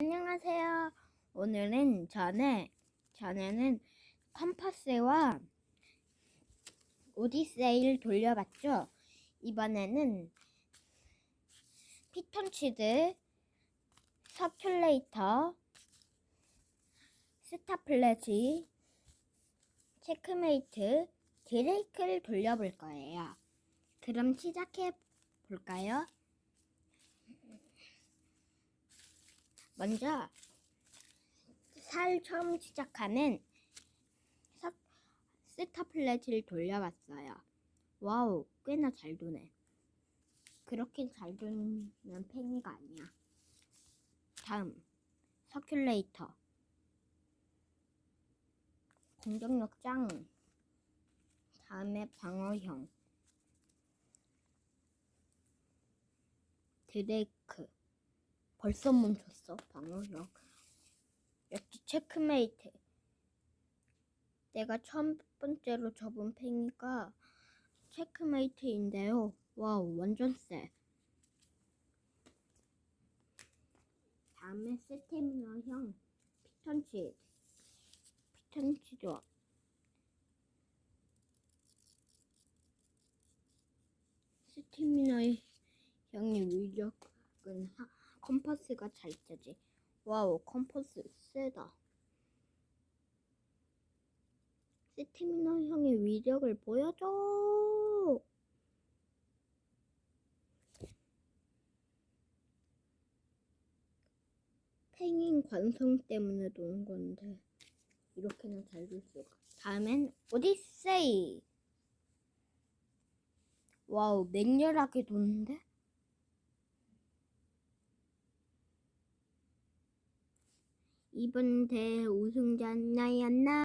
안녕하세요. 오늘은 전에 전에는 컴파스와 오디세이를 돌려봤죠. 이번에는 피톤치드, 서큘레이터, 스타플래지, 체크메이트, 드레이크를 돌려볼 거예요. 그럼 시작해 볼까요? 먼저 살 처음 시작하는 석- 스타플래지를 돌려봤어요. 와우, 꽤나 잘 도네. 그렇게 잘 도는 팽이가 아니야. 다음, 서큘레이터. 공격력 짱. 다음에 방어형. 드레이크. 벌써 멈췄어 방어력 역시 체크메이트. 내가 첫 번째로 접은 팽이가 체크메이트인데요. 와우 완전 쎄. 다음에 스테미너형 피턴치드 피턴치드 스테미너 형의 위력은 하, 컴퍼스가 잘 짜지. 와우, 컴퍼스 세다. 스티미너 형의 위력을 보여줘. 팽인 관성 때문에 놓은 건데 이렇게나 잘줄 수가. 다음엔 오디세이. 와우, 맹렬하게 도는데? 이번 대회 우승자 나였나?